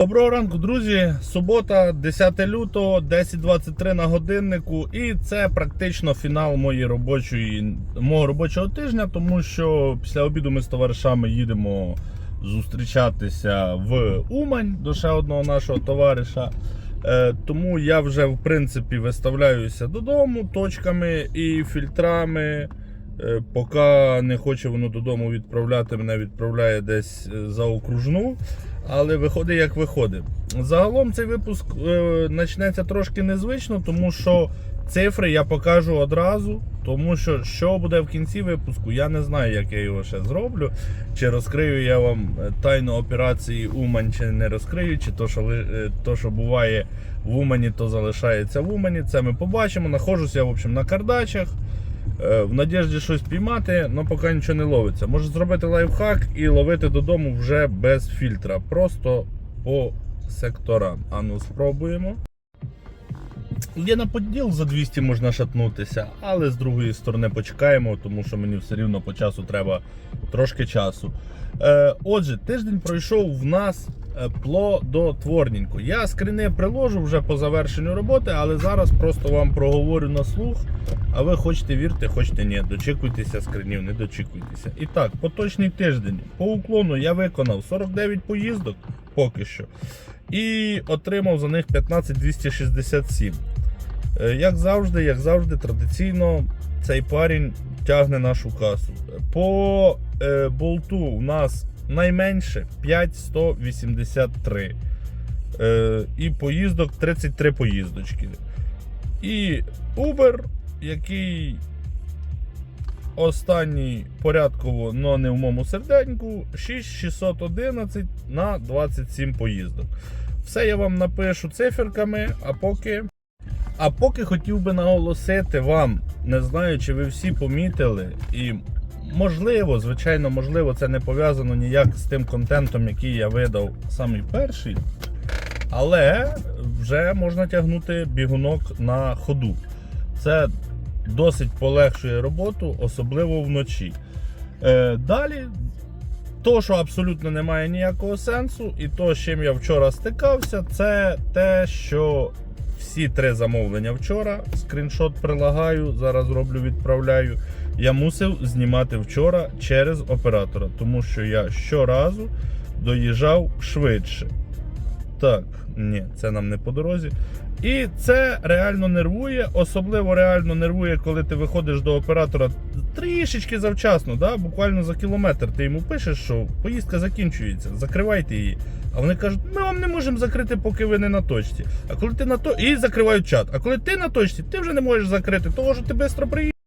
Доброго ранку, друзі. Субота, 10 лютого, 10.23 на годиннику. І це практично фінал моєї робочої, мого робочого тижня, тому що після обіду ми з товаришами їдемо зустрічатися в Умань до ще одного нашого товариша. Е, тому я вже в принципі виставляюся додому точками і фільтрами. Е, Поки не хоче воно додому відправляти, мене відправляє десь е, за окружну. Але виходить як виходить. Загалом цей випуск е, почнеться трошки незвично, тому що цифри я покажу одразу. Тому що що буде в кінці випуску, я не знаю, як я його ще зроблю. Чи розкрию я вам е, тайну операції Умань, чи не розкрию, чи то, що, е, то, що буває в Умані, то залишається в Умані. Це ми побачимо. Нахожусь я в общем, на кардачах. Е, В надіжді щось піймати, але поки нічого не ловиться. Може зробити лайфхак і ловити додому вже без фільтра. Просто по секторам. Ану, спробуємо. Є на поділ за 200 можна шатнутися, але з другої сторони почекаємо, тому що мені все рівно по часу треба трошки часу. Е, отже, тиждень пройшов в нас е, плодотворненько. Я скріни приложу вже по завершенню роботи, але зараз просто вам проговорю на слух. А ви хочете вірте, хочете ні. Дочікуйтеся скринів, не дочікуйтеся. І так, поточний тиждень. По уклону я виконав 49 поїздок поки що. І отримав за них 15267. Е, Як завжди, як завжди, традиційно цей парень тягне нашу касу. По е, болту у нас найменше 5183. Е, і поїздок 33 поїздочки. І Uber, який останній порядково, но не в моєму серденьку, 6611 на 27 поїздок. Все я вам напишу циферками, а поки. А поки хотів би наголосити вам, не знаю, чи ви всі помітили, і можливо, звичайно, можливо, це не пов'язано ніяк з тим контентом, який я видав самий перший. Але вже можна тягнути бігунок на ходу. Це досить полегшує роботу, особливо вночі. Е, далі, то, що абсолютно не має ніякого сенсу, і то, з чим я вчора стикався, це те, що всі три замовлення вчора, скріншот прилагаю, зараз роблю, відправляю. Я мусив знімати вчора через оператора, тому що я щоразу доїжджав швидше. Так, ні, це нам не по дорозі. І це реально нервує, особливо реально нервує, коли ти виходиш до оператора трішечки завчасно, да? буквально за кілометр. Ти йому пишеш, що поїздка закінчується, закривайте її. А вони кажуть, ми вам не можемо закрити, поки ви не на точці. А коли ти на то і закривають чат. А коли ти на точці, ти вже не можеш закрити, того що ти швидко приїдеш.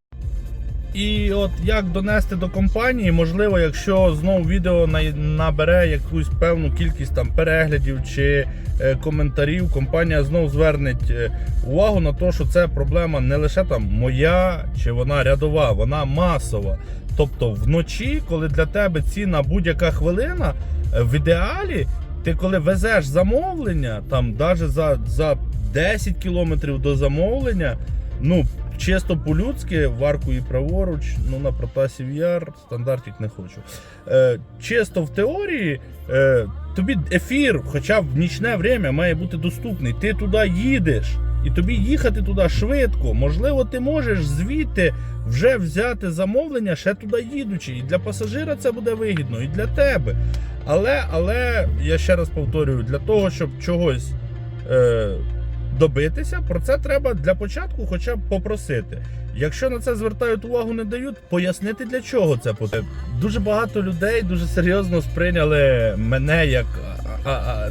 І от як донести до компанії, можливо, якщо знову відео набере якусь певну кількість там переглядів чи е, коментарів, компанія знову зверне е, увагу на те, що це проблема не лише там моя чи вона рядова, вона масова. Тобто вночі, коли для тебе ціна будь-яка хвилина, е, в ідеалі ти коли везеш замовлення, там навіть за, за 10 кілометрів до замовлення, ну чисто по-людськи, в арку і праворуч, ну на Протасів Яр, стандартик не хочу. Е, чисто в теорії, е, тобі ефір, хоча в нічне время, має бути доступний. Ти туди їдеш, і тобі їхати туди швидко. Можливо, ти можеш звідти вже взяти замовлення, ще туди їдучи. І для пасажира це буде вигідно, і для тебе. Але, але я ще раз повторюю, для того, щоб чогось. Е, добитися, про це треба для початку хоча б попросити. Якщо на це звертають увагу, не дають, пояснити для чого це потрібно. Дуже багато людей дуже серйозно сприйняли мене як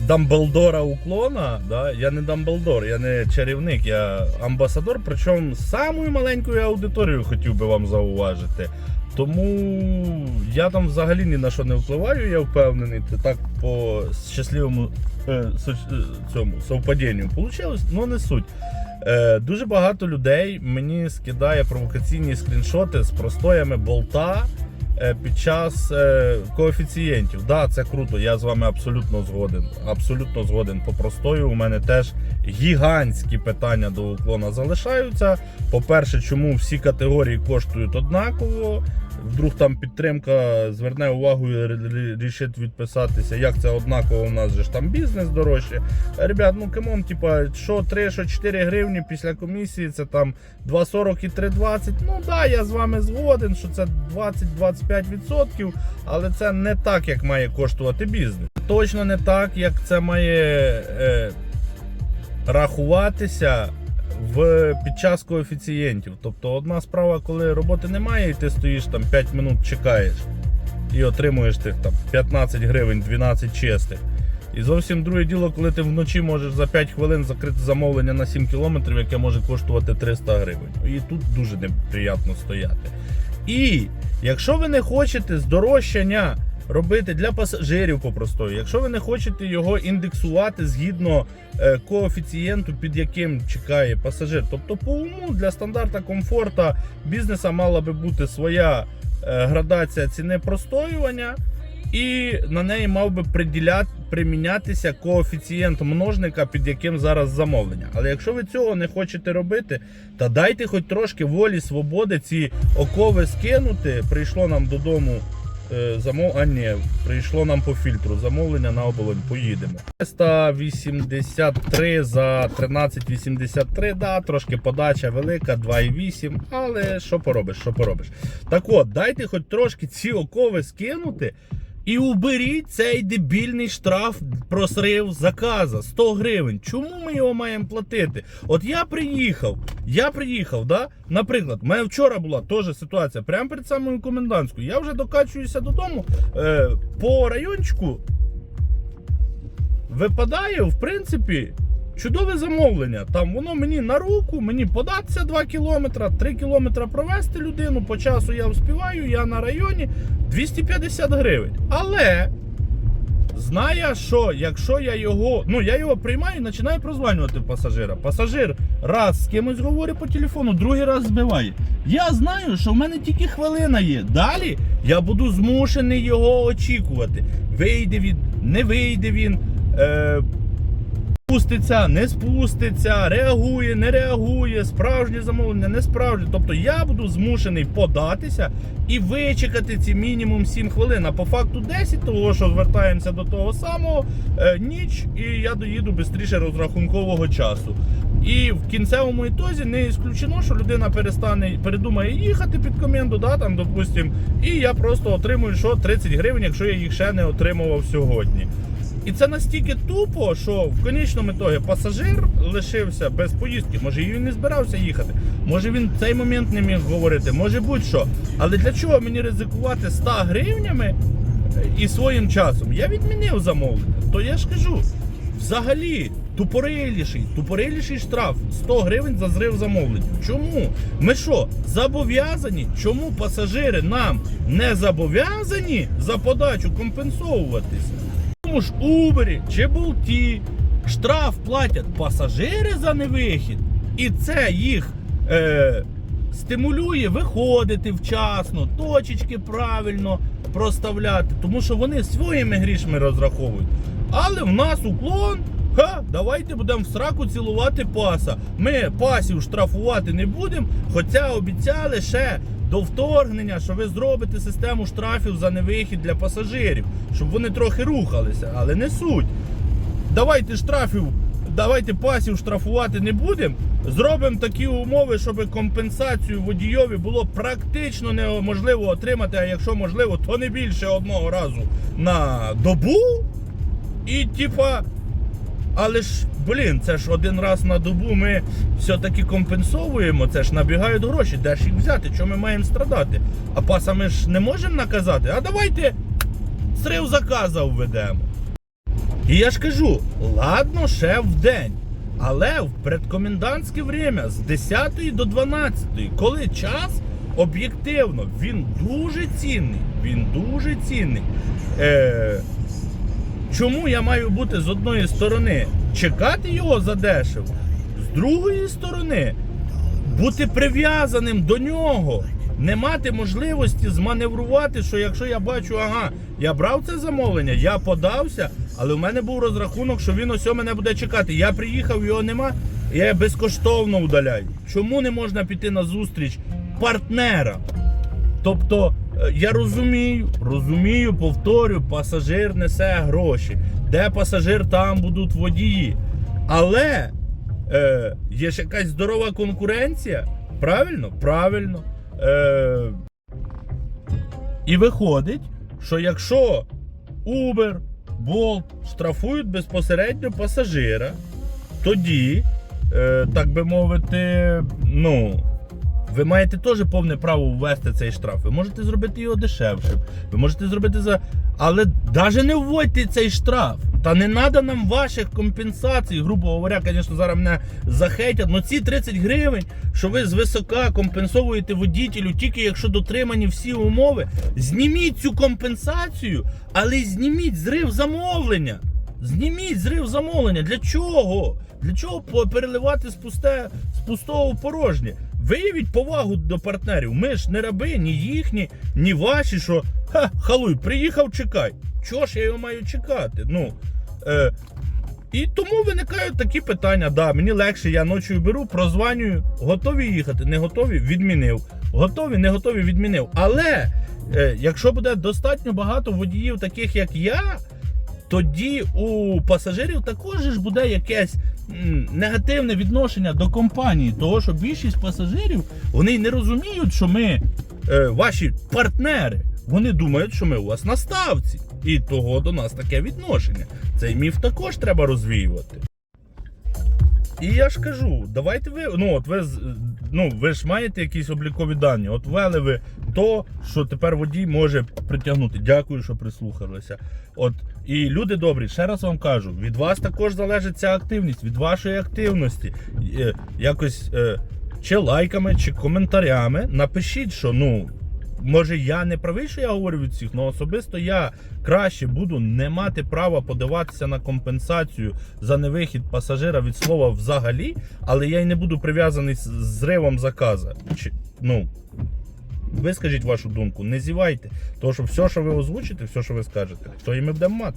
Дамблдора уклона. Да? Я не Дамблдор, я не чарівник, я амбасадор, причому самою маленькою аудиторією хотів би вам зауважити. Тому я там взагалі ні на що не впливаю, я впевнений. Це так по щасливому цьому совпадінню вийшло, але не суть. Е, дуже багато людей мені скидає провокаційні скріншоти з простоями болта е, під час е, коефіцієнтів. Да, це круто, я з вами абсолютно згоден. Абсолютно згоден. По простою у мене теж гігантські питання до уклона залишаються. По-перше, чому всі категорії коштують однаково? Вдруг там підтримка зверне увагу і рішить відписатися. Як це однаково у нас же ж там бізнес дорожче. Ребят, ну камон, типа, що 3, що 4 гривні після комісії, це там 2,40 і 3,20. Ну да, я з вами згоден, що це 20-25%, але це не так, як має коштувати бізнес. Точно не так, як це має е, рахуватися в під час коефіцієнтів. Тобто одна справа, коли роботи немає, і ти стоїш там 5 минут чекаєш і отримуєш тих там 15 гривень, 12 чистих. І зовсім друге діло, коли ти вночі можеш за 5 хвилин закрити замовлення на 7 кілометрів, яке може коштувати 300 гривень. І тут дуже неприємно стояти. І якщо ви не хочете здорожчання робити для пасажирів попростою, якщо ви не хочете його індексувати згідно е, коефіцієнту, під яким чекає пасажир, тобто по уму для стандарта комфорта бізнеса мала би бути своя е, градація ціни простоювання. І на неї мав би приділяти, примінятися коефіцієнт множника, під яким зараз замовлення. Але якщо ви цього не хочете робити, та дайте хоч трошки волі свободи ці окови скинути. Прийшло нам додому замов... А ні, прийшло нам по фільтру замовлення на оболонь. Поїдемо. 383 за 13,83, да, трошки подача велика, 2,8. Але що поробиш, що поробиш? Так от, дайте хоч трошки ці окови скинути. І уберіть цей дебільний штраф про срив заказа 100 гривень. Чому ми його маємо платити? От я приїхав, я приїхав, да? Наприклад, в мене вчора була теж ситуація, прямо перед самою комендантською. Я вже докачуюся додому е, по райончику. Випадає, в принципі, чудове замовлення. Там воно мені на руку, мені податися 2 кілометри, 3 кілометри провести людину. По часу я вспіваю, я на районі 250 гривень. Але знає, що якщо я його, ну я його приймаю і починаю прозванювати пасажира. Пасажир раз з кимось говорить по телефону, другий раз збиває. Я знаю, що в мене тільки хвилина є. Далі я буду змушений його очікувати. Вийде він, не вийде він. Е, Спуститься, не спуститься, реагує, не реагує, справжнє замовлення, не справжнє. Тобто я буду змушений податися і вичекати ці мінімум 7 хвилин. А по факту 10, того що звертаємося до того самого е, ніч, і я доїду швидше розрахункового часу. І в кінцевому ітозі не ісключено, що людина перестане передумає їхати під коменду, да, там, допустим, і я просто отримую що 30 гривень, якщо я їх ще не отримував сьогодні. І це настільки тупо, що в конечному ітогі пасажир лишився без поїздки. Може, він не збирався їхати. Може він в цей момент не міг говорити, може будь-що. Але для чого мені ризикувати 100 гривнями і своїм часом? Я відмінив замовлення. То я ж кажу, взагалі. Тупориліший, тупориліший штраф 100 гривень за зрив замовлення. Чому? Ми що, зобов'язані? Чому пасажири нам не зобов'язані за подачу компенсовуватися? Тому ж Убері чи Болті штраф платять пасажири за невихід, і це їх е, стимулює виходити вчасно, точечки правильно проставляти, тому що вони своїми грішми розраховують. Але в нас уклон. Ха, давайте будемо в сраку цілувати паса. Ми пасів штрафувати не будемо, хоча обіцяли ще до вторгнення, що ви зробите систему штрафів за невихід для пасажирів, щоб вони трохи рухалися, але не суть. Давайте штрафів, давайте пасів штрафувати не будемо. Зробимо такі умови, щоб компенсацію водійові було практично неможливо отримати, а якщо можливо, то не більше одного разу на добу. І типа. Але ж, блін, це ж один раз на добу ми все-таки компенсовуємо, це ж набігають гроші, де ж їх взяти, чому ми маємо страдати? А паса ми ж не можемо наказати, а давайте срив заказа введемо. І я ж кажу, ладно, ще в день. Але в предкомендантське время з 10 до 12, коли час об'єктивно він дуже цінний. Він дуже цінний. Е, Чому я маю бути з одної сторони чекати його задешево, з другої сторони бути прив'язаним до нього, не мати можливості зманеврувати, що якщо я бачу, ага, я брав це замовлення, я подався, але в мене був розрахунок, що він ось мене буде чекати. Я приїхав, його нема, я безкоштовно удаляю. Чому не можна піти на зустріч партнера? Тобто Я розумію, розумію, повторю, пасажир несе гроші. Де пасажир, там будуть водії. Але е, є ж якась здорова конкуренція. Правильно? Правильно. Е, і виходить, що якщо Uber, Bolt штрафують безпосередньо пасажира, тоді, е, так би мовити, ну. Ви маєте теж повне право ввести цей штраф. Ви можете зробити його дешевшим. Ви можете зробити за. Але навіть не вводьте цей штраф. Та не треба нам ваших компенсацій, грубо говоря, звісно, зараз мене захейтять. але ці 30 гривень, що ви звисока компенсовуєте водітелю, тільки якщо дотримані всі умови, зніміть цю компенсацію, але зніміть зрив замовлення. Зніміть зрив замовлення. Для чого? Для чого переливати з, пусте, з пустого в порожнє? Виявіть повагу до партнерів. Ми ж не раби, ні їхні, ні ваші, що ха, халуй, приїхав, чекай. Чого ж я його маю чекати? Ну, е, і тому виникають такі питання. Да, мені легше, я ночою беру, прозванюю, готові їхати, не готові, відмінив. Готові, не готові, відмінив. Але е, якщо буде достатньо багато водіїв, таких як я, тоді у пасажирів також ж буде якесь негативне відношення до компанії, того що більшість пасажирів вони не розуміють, що ми е, ваші партнери. Вони думають, що ми у вас на ставці, і того до нас таке відношення. Цей міф також треба розвіювати. І я ж кажу, давайте ви. Ну, от ви ну, ви ж маєте якісь облікові дані. От ввели ви то, що тепер водій може притягнути. Дякую, що прислухалися. От і люди добрі, ще раз вам кажу, від вас також залежить ця активність, від вашої активності. Е, Якось е, чи лайками, чи коментарями напишіть, що ну. Може, я не правий, що я говорю від всіх, але особисто я краще буду не мати права подаватися на компенсацію за невихід пасажира від слова взагалі, але я й не буду прив'язаний з зривом заказа. Чи, ну, ви скажіть вашу думку, не зівайте. Тому що все, що ви озвучите, все, що ви скажете, то і ми будемо мати.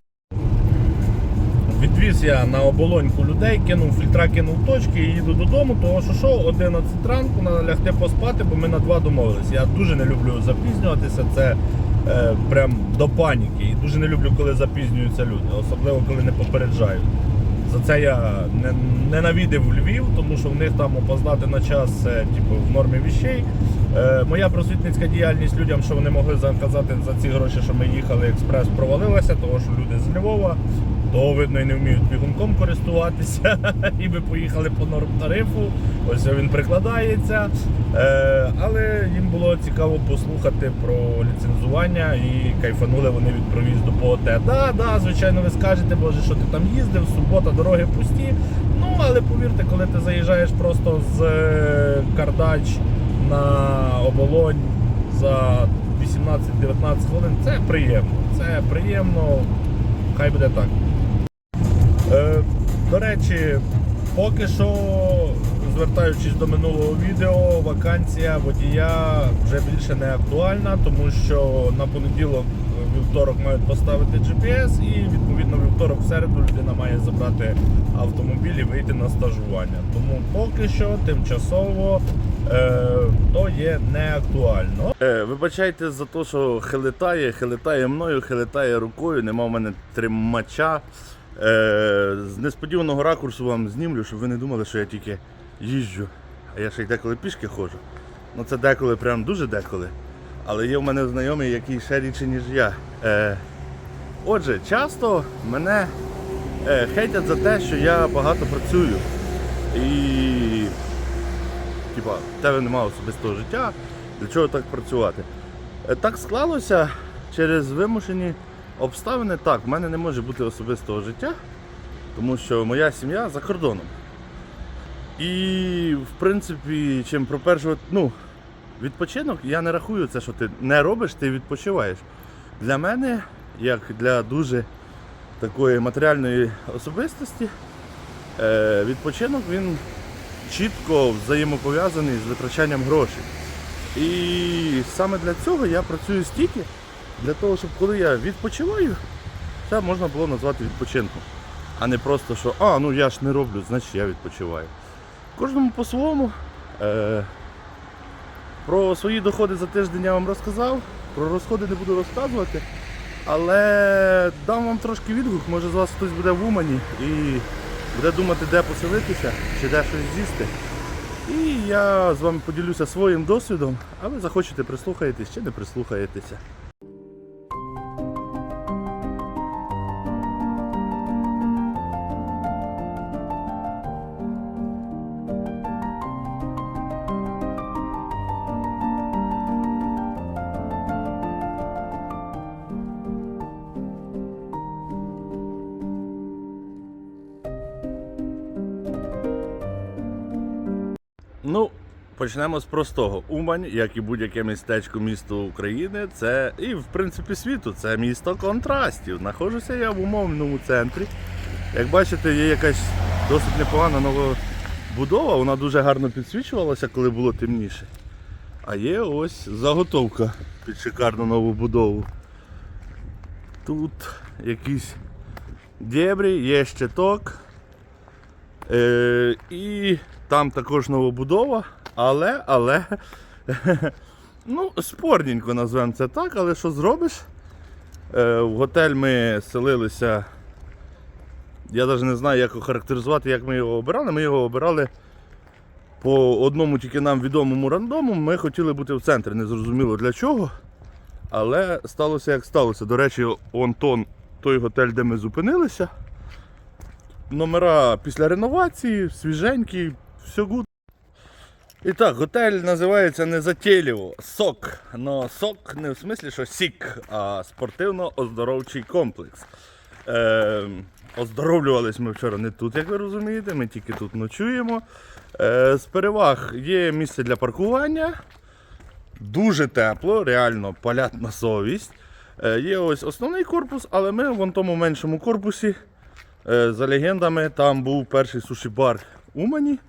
Відвіз я на оболоньку людей, кинув фільтра, кинув точки і їду додому, тому що що, 11 ранку треба лягти поспати, бо ми на 2 домовились. Я дуже не люблю запізнюватися, це е, прям до паніки. І дуже не люблю, коли запізнюються люди, особливо коли не попереджають. За це я не, ненавидив Львів, тому що в них там опоздати на час це типу, в нормі віщей. Е, моя просвітницька діяльність людям, що вони могли заказати за ці гроші, що ми їхали, експрес провалилася, тому що люди з Львова, то видно і не вміють бігунком користуватися. І ми поїхали по норм тарифу. Ось він прикладається. Е, але їм було цікаво послухати про ліцензування і кайфанули вони від проїзду по ОТ. Да, да, звичайно, ви скажете, боже, що ти там їздив, субота, дороги пусті. Ну, але повірте, коли ти заїжджаєш просто з е, Кардач на оболонь за 18-19 хвилин, це приємно. Це приємно, хай буде так. Е, до речі, поки що, звертаючись до минулого відео, вакансія водія вже більше не актуальна, тому що на понеділок, е, вівторок мають поставити GPS і відповідно вівторок в середу людина має забрати автомобіль і вийти на стажування. Тому поки що тимчасово е, то є не актуально. Е, вибачайте за те, що хилитає, хилитає мною, хилитає рукою, нема в мене тримача. Е, з несподіваного ракурсу вам знімлю, щоб ви не думали, що я тільки їжджу. А я ще й деколи пішки ходжу. Ну це деколи, прям дуже деколи. Але є в мене знайомий, який ще рідше, ніж я. Е, отже, часто мене е, хейтять за те, що я багато працюю. І типа, в тебе немає особистого життя, для чого так працювати? Е, Так склалося через вимушені обставини. Так, в мене не може бути особистого життя, тому що моя сім'я за кордоном. І, в принципі, чим про першу, ну, відпочинок, я не рахую це, що ти не робиш, ти відпочиваєш. Для мене, як для дуже такої матеріальної особистості, е, відпочинок він чітко взаємопов'язаний з витрачанням грошей. І саме для цього я працюю стільки, для того, щоб коли я відпочиваю, це можна було назвати відпочинком. А не просто, що а, ну я ж не роблю, значить я відпочиваю. Кожному по-своєму. Е, про свої доходи за тиждень я вам розказав. Про розходи не буду розказувати. Але дам вам трошки відгук, може з вас хтось буде в Умані і буде думати, де поселитися чи де щось з'їсти. І я з вами поділюся своїм досвідом, а ви захочете прислухаєтесь чи не прислухаєтеся. Почнемо з простого. Умань, як і будь-яке містечко місто України, це і в принципі світу, це місто контрастів. Знаходжуся я в умовному центрі. Як бачите, є якась досить непогана нова будова, вона дуже гарно підсвічувалася, коли було темніше. А є ось заготовка під шикарну нову будову. Тут якісь дєбрі, є щиток. Е, і там також новобудова, але, але, ну, спорненько назвемо це так, але що зробиш? Е, в готель ми селилися. Я навіть не знаю, як охарактеризувати, як ми його обирали. Ми його обирали по одному тільки нам відомому рандому. Ми хотіли бути в центрі, не зрозуміло для чого. Але сталося як сталося. До речі, Онтон, той готель, де ми зупинилися. Номера після реновації, свіженькі, все гуд. І так, готель називається не Затєлєво, СОК. Но СОК не в смислі, що СІК, а спортивно-оздоровчий комплекс. Е, оздоровлювались ми вчора не тут, як ви розумієте, ми тільки тут ночуємо. Е, з переваг є місце для паркування. Дуже тепло, реально палять на совість. Е, є ось основний корпус, але ми в тому меншому корпусі. Е, За легендами, там був перший суші-бар Умані,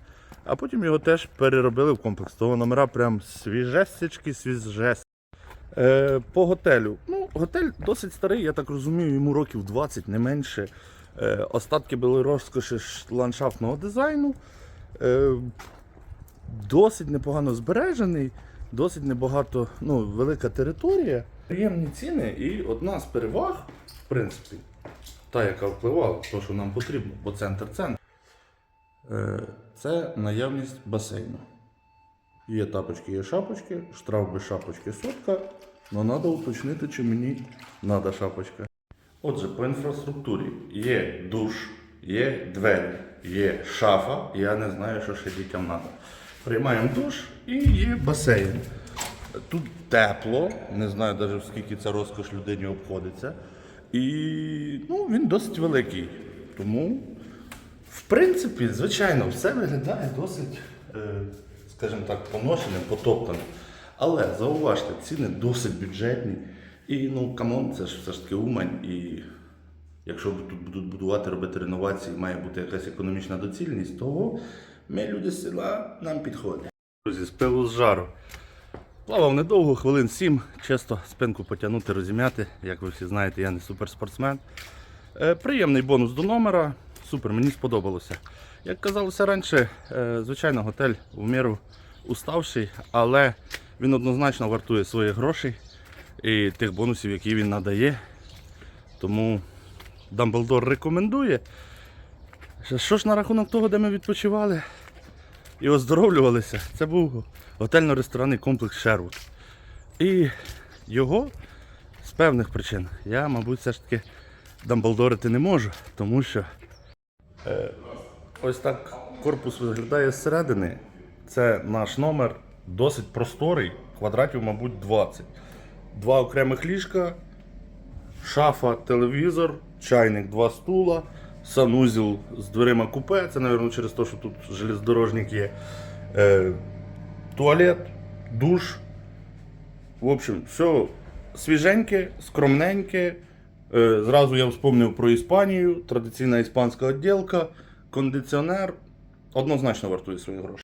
а потім його теж переробили в комплекс. Того номера прям свіжесечки, свіжес. Е, по готелю. Ну, готель досить старий, я так розумію, йому років 20, не менше. Е, остатки були розкоші ландшафтного дизайну. Е, досить непогано збережений, досить небагато, ну, велика територія. Приємні ціни і одна з переваг, в принципі, та, яка впливала, то, що нам потрібно, бо центр центр. Е, Це наявність басейну. Є тапочки, є шапочки, штраф без шапочки сотка, але треба уточнити, чи мені треба шапочка. Отже, по інфраструктурі є душ, є двері, є шафа, я не знаю, що ще дітям треба. Приймаємо душ і є басейн. Тут тепло, не знаю навіть скільки ця розкош людині обходиться. І ну, він досить великий. Тому, в принципі, звичайно, все виглядає досить, е, скажімо так, поношеним, потоптаним. Але зауважте, ціни досить бюджетні. І ну, камон, це ж все ж таки Умань. І якщо тут будуть будувати, робити реновації, має бути якась економічна доцільність, того ми, люди з села, нам підходить. Друзі, з пилу з жару. Плавав недовго, хвилин 7, чисто спинку потягнути, розім'яти. Як ви всі знаєте, я не суперспортсмен. Е, приємний бонус до номера. Супер, мені сподобалося. Як казалося раніше, е, звичайно, готель в міру уставший, але він однозначно вартує своїх грошей і тих бонусів, які він надає. Тому Дамблдор рекомендує. Що- ж на рахунок того, де ми відпочивали? і оздоровлювалися. Це був готельно-ресторанний комплекс Шервуд. І його з певних причин я, мабуть, все ж таки дамблдорити не можу, тому що ось так корпус виглядає зсередини. Це наш номер, досить просторий, квадратів, мабуть, 20. Два окремих ліжка, шафа, телевізор, чайник, два стула, санузел з дверима купе. Це, мабуть, через те, що тут железнодорожник є. Е, туалет, душ. В общем, все свіженьке, скромненьке. Е, зразу я вспомнив про Іспанію, традиційна іспанська відділка, кондиціонер. Однозначно вартує свої гроші.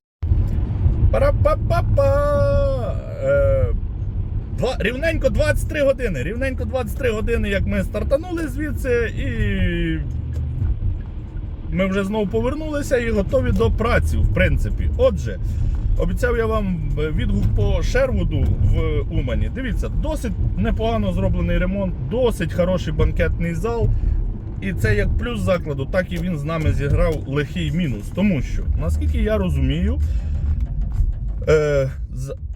Пара-па-па-па! Е, Два, рівненько 23 години. Рівненько 23 години, як ми стартанули звідси, і ми вже знову повернулися і готові до праці, в принципі. Отже, обіцяв я вам е, відгук по Шервуду в Умані. Дивіться, досить непогано зроблений ремонт, досить хороший банкетний зал. І це як плюс закладу, так і він з нами зіграв лихий мінус. Тому що, наскільки я розумію, Е,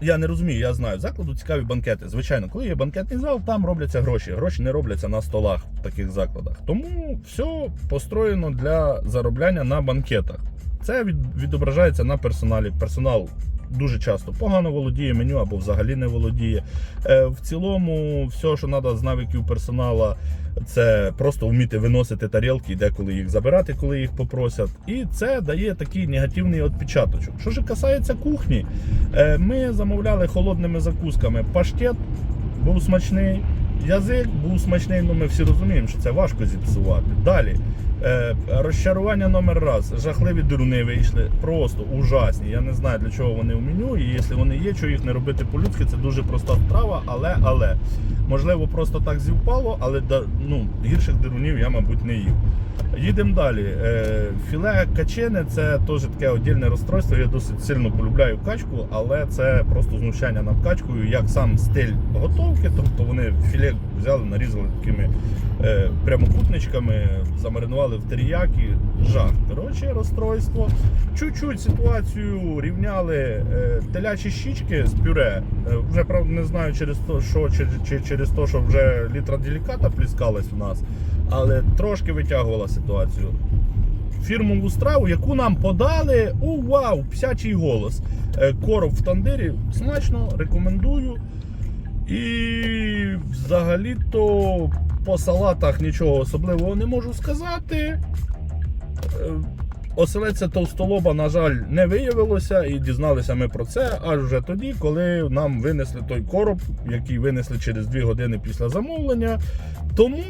я не розумію, я знаю. Закладу цікаві банкети. Звичайно, коли є банкетний зал, там робляться гроші. Гроші не робляться на столах в таких закладах. Тому все построєно для заробляння на банкетах. Це відображається на персоналі. Персонал дуже часто погано володіє меню або взагалі не володіє. Е, в цілому, все, що треба з навиків персонала, це просто вміти виносити тарілки деколи їх забирати, коли їх попросять. І це дає такий негативний відпечаточок. Що ж касається кухні, е, ми замовляли холодними закусками. Паштет був смачний, язик був смачний, ну ми всі розуміємо, що це важко зіпсувати. Далі. Е, розчарування номер раз. Жахливі дурни вийшли, просто ужасні. Я не знаю для чого вони в меню, і якщо вони є, чого їх не робити по-людськи, це дуже проста справа, але але. Можливо, просто так зівпало, але ну, гірших дирунів я, мабуть, не їв. Їдемо далі. Е, філе качини це теж таке отдільне розстройство. Я досить сильно полюбляю качку, але це просто знущання над качкою, як сам стиль готовки. Тобто вони філе взяли, нарізали такими е, прямокутничками, замаринували в теріякі. Жах. Коротше, розстройство. Чуть-чуть ситуацію рівняли е, телячі щічки з пюре. Вже правда не знаю через то, що через те, що вже літра деліката пліскалась у нас, але трошки витягувала ситуацію. Фірмову страву, яку нам подали. У вау! Псячий голос. Е, Короб в тандирі. Смачно, рекомендую. І взагалі-то по салатах нічого особливого не можу сказати. Е, Оселедця товстолоба, на жаль, не виявилося, і дізналися ми про це аж вже тоді, коли нам винесли той короб, який винесли через 2 години після замовлення. Тому,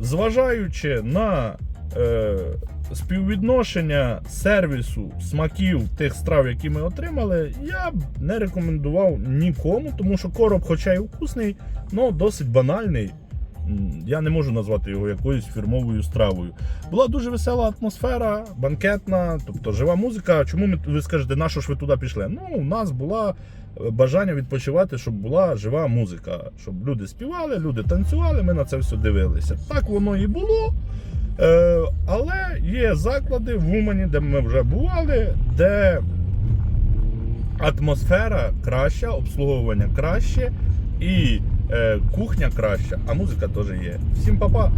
зважаючи на е, співвідношення сервісу, смаків тих страв, які ми отримали, я б не рекомендував нікому, тому що короб, хоча й вкусний, але досить банальний. Я не можу назвати його якоюсь фірмовою стравою. Була дуже весела атмосфера, банкетна, тобто жива музика. Чому ми, ви скажете, на що ж ви туди пішли? Ну, у нас було бажання відпочивати, щоб була жива музика, щоб люди співали, люди танцювали, ми на це все дивилися. Так воно і було. Е, але є заклади в Умані, де ми вже бували, де атмосфера краща, обслуговування краще і е, кухня краща, а музика теж є. Всім па-па!